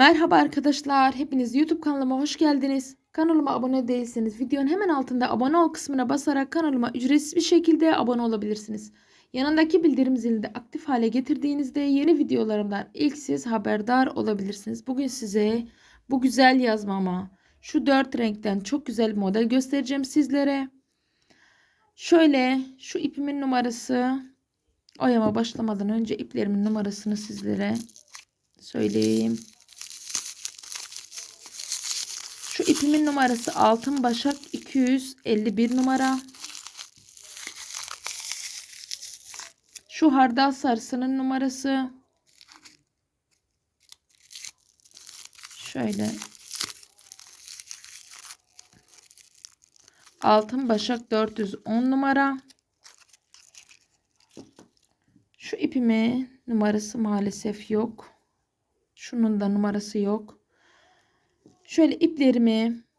Merhaba arkadaşlar, hepiniz YouTube kanalıma hoş geldiniz. Kanalıma abone değilseniz videonun hemen altında abone ol kısmına basarak kanalıma ücretsiz bir şekilde abone olabilirsiniz. Yanındaki bildirim zilini de aktif hale getirdiğinizde yeni videolarımdan ilk siz haberdar olabilirsiniz. Bugün size bu güzel yazmama şu dört renkten çok güzel bir model göstereceğim sizlere. Şöyle şu ipimin numarası oyama başlamadan önce iplerimin numarasını sizlere söyleyeyim. İpimin numarası altın başak 251 numara. Şu hardal sarısının numarası. Şöyle. Altın başak 410 numara. Şu ipimi numarası maalesef yok. Şunun da numarası yok. Şöyle iplerimi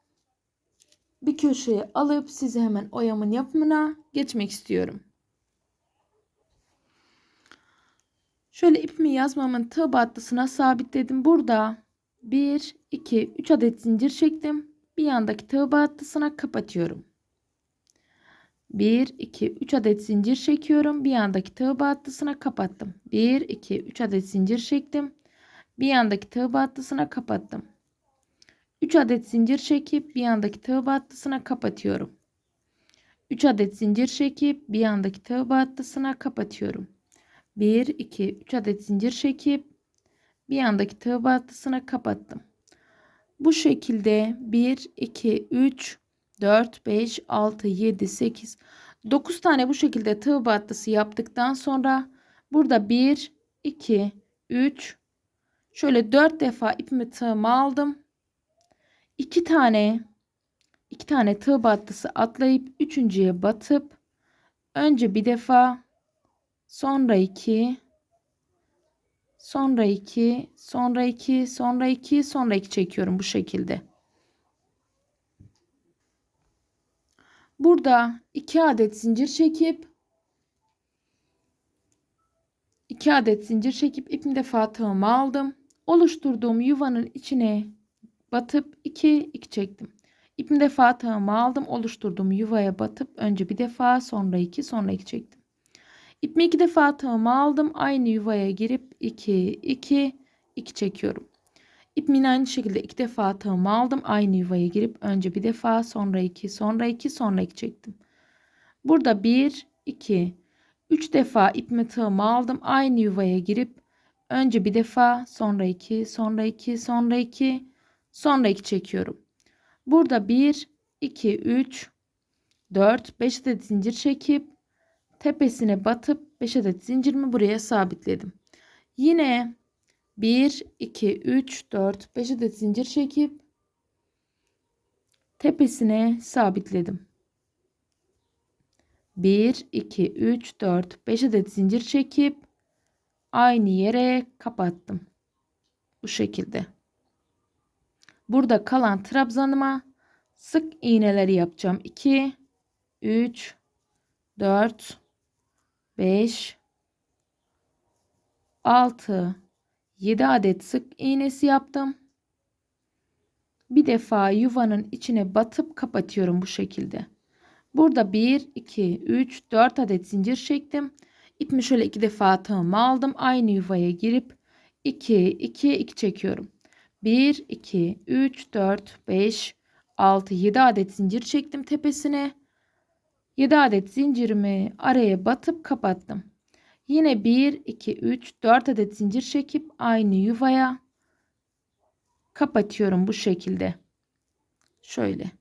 bir köşeye alıp size hemen oyamın yapımına geçmek istiyorum. Şöyle ipimi yazmamın tığ battısına sabitledim. Burada 1, 2, 3 adet zincir çektim. Bir yandaki tığ battısına kapatıyorum. 1, 2, 3 adet zincir çekiyorum. Bir yandaki tığ battısına kapattım. 1, 2, 3 adet zincir çektim. Bir yandaki tığ battısına kapattım. 3 adet zincir çekip bir yandaki tığ battısına kapatıyorum. 3 adet zincir çekip bir yandaki tığ battısına kapatıyorum. 1 2 3 adet zincir çekip bir yandaki tığ battısına kapattım. Bu şekilde 1 2 3 4 5 6 7 8 9 tane bu şekilde tığ battısı yaptıktan sonra burada 1 2 3 şöyle 4 defa ipimi tığıma aldım iki tane iki tane tığ battısı atlayıp üçüncüye batıp önce bir defa sonra iki sonra iki sonra iki sonra iki sonra iki çekiyorum bu şekilde. Burada iki adet zincir çekip iki adet zincir çekip ipim defa tığımı aldım. Oluşturduğum yuvanın içine batıp 2 2 çektim. İpimi defa tığımı aldım. Oluşturduğum yuvaya batıp önce bir defa sonra 2 sonra 2 çektim. İpimi iki defa tığımı aldım. Aynı yuvaya girip 2 2 2 çekiyorum. İpimi aynı şekilde iki defa tığımı aldım. Aynı yuvaya girip önce bir defa sonra 2 sonra 2 sonra 2 çektim. Burada 1 2 3 defa ipimi tığımı aldım. Aynı yuvaya girip önce bir defa sonra 2 sonra 2 sonra 2 Sonra 2 çekiyorum. Burada 1, 2, 3, 4, 5 adet zincir çekip tepesine batıp 5 adet zincirimi buraya sabitledim. Yine 1, 2, 3, 4, 5 adet zincir çekip tepesine sabitledim. 1, 2, 3, 4, 5 adet zincir çekip aynı yere kapattım. Bu şekilde. Burada kalan trabzanıma sık iğneleri yapacağım. 2 3 4 5 6 7 adet sık iğnesi yaptım. Bir defa yuvanın içine batıp kapatıyorum bu şekilde. Burada 1 2 3 4 adet zincir çektim. İpimi şöyle iki defa tığımı aldım. Aynı yuvaya girip 2 2 2 çekiyorum. 1, 2, 3, 4, 5, 6, 7 adet zincir çektim tepesine. 7 adet zincirimi araya batıp kapattım. Yine 1, 2, 3, 4 adet zincir çekip aynı yuvaya kapatıyorum bu şekilde. Şöyle.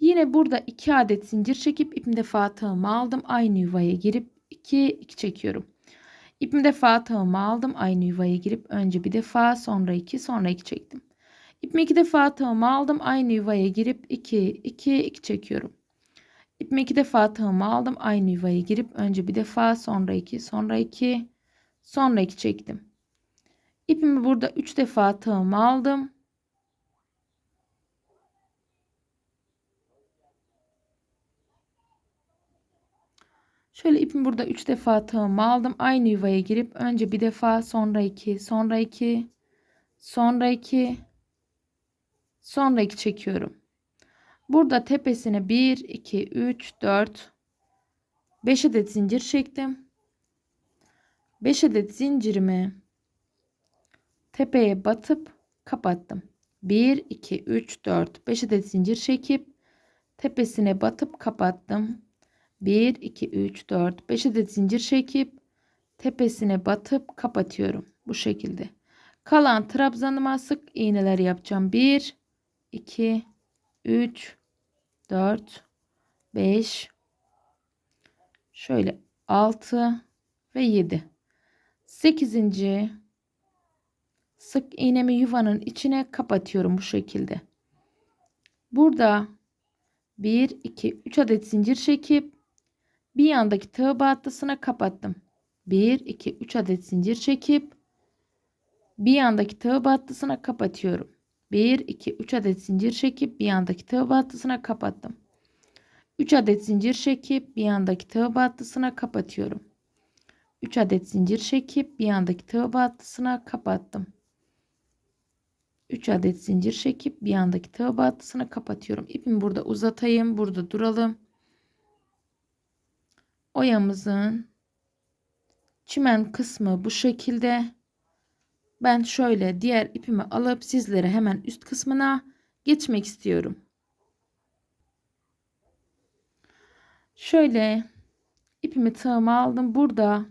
Yine burada 2 adet zincir çekip ipimde fatığımı aldım. Aynı yuvaya girip 2, 2 çekiyorum. İpimi defa tığımı aldım. Aynı yuvaya girip önce bir defa sonra iki sonra iki çektim. İpimi iki defa tığımı aldım. Aynı yuvaya girip iki iki iki çekiyorum. İpimi iki defa tığımı aldım. Aynı yuvaya girip önce bir defa sonra iki sonra iki sonra iki çektim. İpimi burada üç defa tığımı aldım. Şöyle ipimi burada 3 defa tığımı aldım. Aynı yuvaya girip önce bir defa sonra 2 sonra 2 Sonra 2 sonra 2 çekiyorum. Burada tepesine 1 2 3 4 5 adet zincir çektim. 5 adet zincirimi tepeye batıp kapattım. 1 2 3 4 5 adet zincir çekip tepesine batıp kapattım. 1 2 3 4 5 adet zincir çekip tepesine batıp kapatıyorum bu şekilde. Kalan trabzanıma sık iğneler yapacağım. 1 2 3 4 5 şöyle 6 ve 7 8. sık iğnemi yuvanın içine kapatıyorum bu şekilde. Burada 1 2 3 adet zincir çekip bir yandaki tığ battısına kapattım. 1 2 3 adet zincir çekip bir yandaki tığ battısına kapatıyorum. 1 2 3 adet zincir çekip bir yandaki tığ battısına kapattım. 3 adet zincir çekip bir yandaki tığ battısına kapatıyorum. 3 adet zincir çekip bir yandaki tığ battısına kapattım. 3 adet zincir çekip bir yandaki tığ battısına kapatıyorum. İpimi burada uzatayım. Burada duralım. Oyamızın çimen kısmı bu şekilde. Ben şöyle diğer ipimi alıp sizlere hemen üst kısmına geçmek istiyorum. Şöyle ipimi tığıma aldım. Burada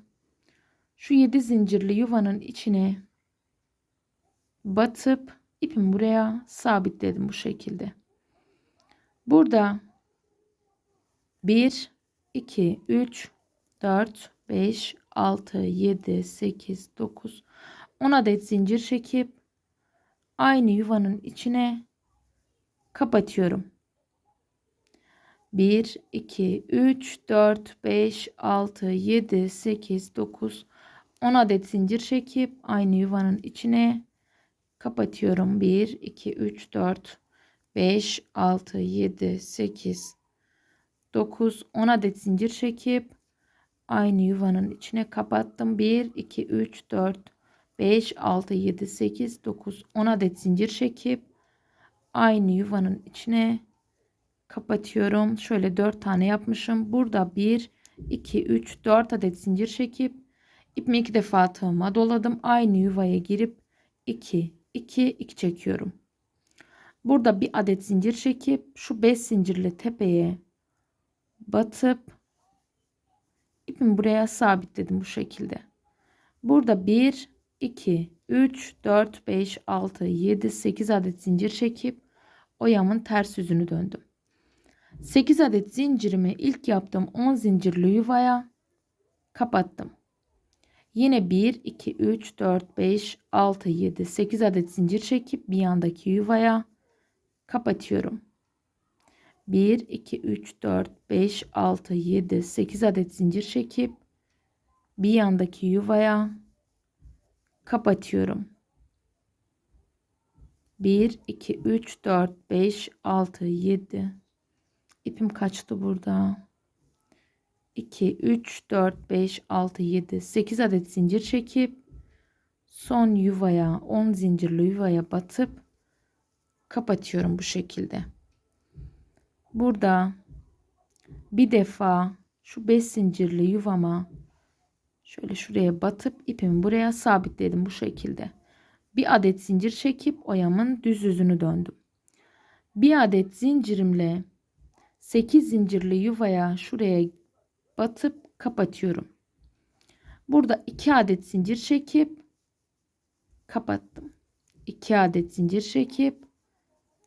şu 7 zincirli yuvanın içine batıp ipimi buraya sabitledim bu şekilde. Burada 1 2 3 4 5 6 7 8 9 10 adet zincir çekip aynı yuvanın içine kapatıyorum. 1 2 3 4 5 6 7 8 9 10 adet zincir çekip aynı yuvanın içine kapatıyorum. 1 2 3 4 5 6 7 8 9 10 adet zincir çekip aynı yuvanın içine kapattım. 1 2 3 4 5 6 7 8 9 10 adet zincir çekip aynı yuvanın içine kapatıyorum. Şöyle 4 tane yapmışım. Burada 1 2 3 4 adet zincir çekip ipimi iki defa tığıma doladım. Aynı yuvaya girip 2 2 2 çekiyorum. Burada bir adet zincir çekip şu 5 zincirli tepeye batıp ipimi buraya sabitledim bu şekilde. Burada 1 2 3 4 5 6 7 8 adet zincir çekip oyamın ters yüzünü döndüm. 8 adet zincirimi ilk yaptığım 10 zincirli yuvaya kapattım. Yine 1 2 3 4 5 6 7 8 adet zincir çekip bir yandaki yuvaya kapatıyorum. 1 2 3 4 5 6 7 8 adet zincir çekip bir yandaki yuvaya kapatıyorum. 1 2 3 4 5 6 7 ipim kaçtı burada. 2 3 4 5 6 7 8 adet zincir çekip son yuvaya 10 zincirli yuvaya batıp kapatıyorum bu şekilde burada bir defa şu 5 zincirli yuvama şöyle şuraya batıp ipimi buraya sabitledim bu şekilde bir adet zincir çekip oyamın düz yüzünü döndüm bir adet zincirimle 8 zincirli yuvaya şuraya batıp kapatıyorum. Burada 2 adet zincir çekip kapattım. 2 adet zincir çekip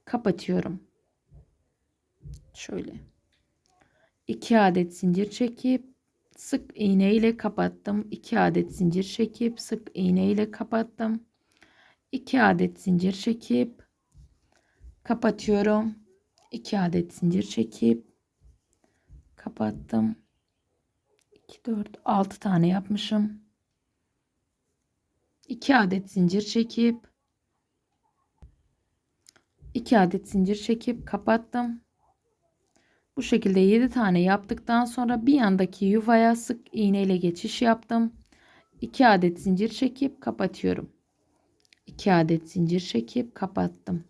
kapatıyorum. Şöyle. 2 adet zincir çekip sık iğne ile kapattım. 2 adet zincir çekip sık iğne ile kapattım. 2 adet zincir çekip kapatıyorum. 2 adet zincir çekip kapattım. 2 4 6 tane yapmışım. 2 adet zincir çekip 2 adet zincir çekip kapattım. Bu şekilde 7 tane yaptıktan sonra bir yandaki yuvaya sık iğne ile geçiş yaptım. 2 adet zincir çekip kapatıyorum. 2 adet zincir çekip kapattım.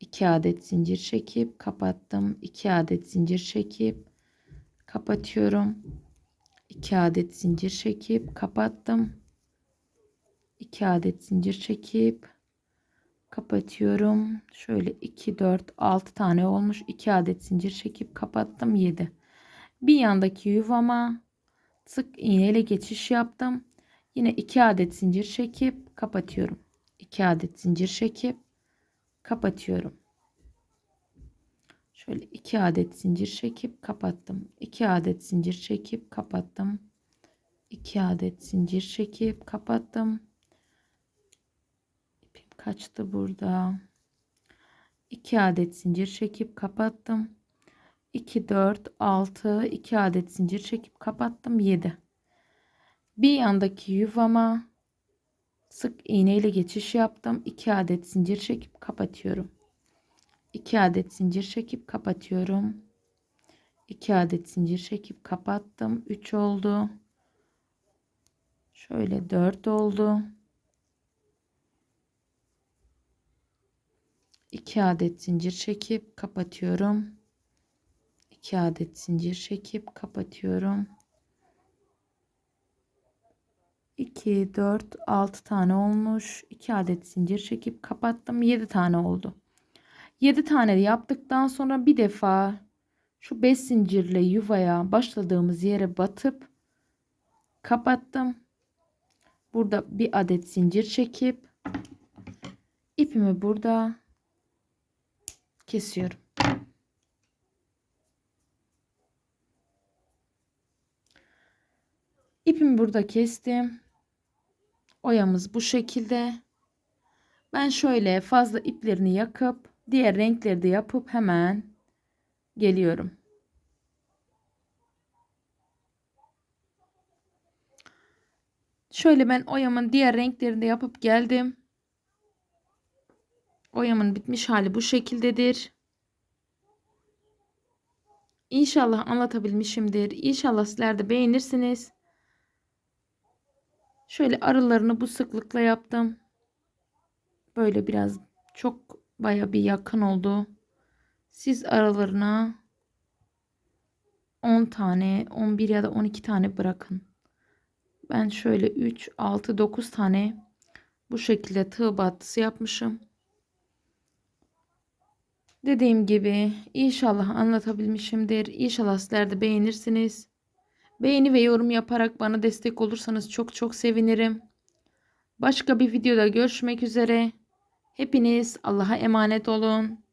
2 adet zincir çekip kapattım. 2 adet zincir çekip kapatıyorum. 2 adet zincir çekip kapattım. 2 adet zincir çekip kapatıyorum. Şöyle 2 4 6 tane olmuş. 2 adet zincir çekip kapattım 7. Bir yandaki yuvama sık iğneyle geçiş yaptım. Yine 2 adet zincir çekip kapatıyorum. 2 adet zincir çekip kapatıyorum. Şöyle 2 adet zincir çekip kapattım. 2 adet zincir çekip kapattım. 2 adet zincir çekip kapattım. Kaçtı burada. 2 adet zincir çekip kapattım. 2 4 6 2 adet zincir çekip kapattım 7. Bir yandaki yuvama sık iğne ile geçiş yaptım. 2 adet zincir çekip kapatıyorum. 2 adet zincir çekip kapatıyorum. 2 adet zincir çekip kapattım. 3 oldu. Şöyle 4 oldu. 2 adet zincir çekip kapatıyorum. 2 adet zincir çekip kapatıyorum. 2 4 6 tane olmuş. 2 adet zincir çekip kapattım. 7 tane oldu. 7 tane yaptıktan sonra bir defa şu 5 zincirle yuvaya başladığımız yere batıp kapattım. Burada bir adet zincir çekip ipimi burada kesiyorum. İpimi burada kestim. Oyamız bu şekilde. Ben şöyle fazla iplerini yakıp diğer renkleri de yapıp hemen geliyorum. Şöyle ben oyamın diğer renklerini de yapıp geldim. Oyamın bitmiş hali bu şekildedir. İnşallah anlatabilmişimdir. İnşallah sizler de beğenirsiniz. Şöyle aralarını bu sıklıkla yaptım. Böyle biraz çok baya bir yakın oldu. Siz aralarına 10 tane, 11 ya da 12 tane bırakın. Ben şöyle 3, 6, 9 tane bu şekilde tığ battısı yapmışım. Dediğim gibi inşallah anlatabilmişimdir. İnşallah sizler de beğenirsiniz. Beğeni ve yorum yaparak bana destek olursanız çok çok sevinirim. Başka bir videoda görüşmek üzere. Hepiniz Allah'a emanet olun.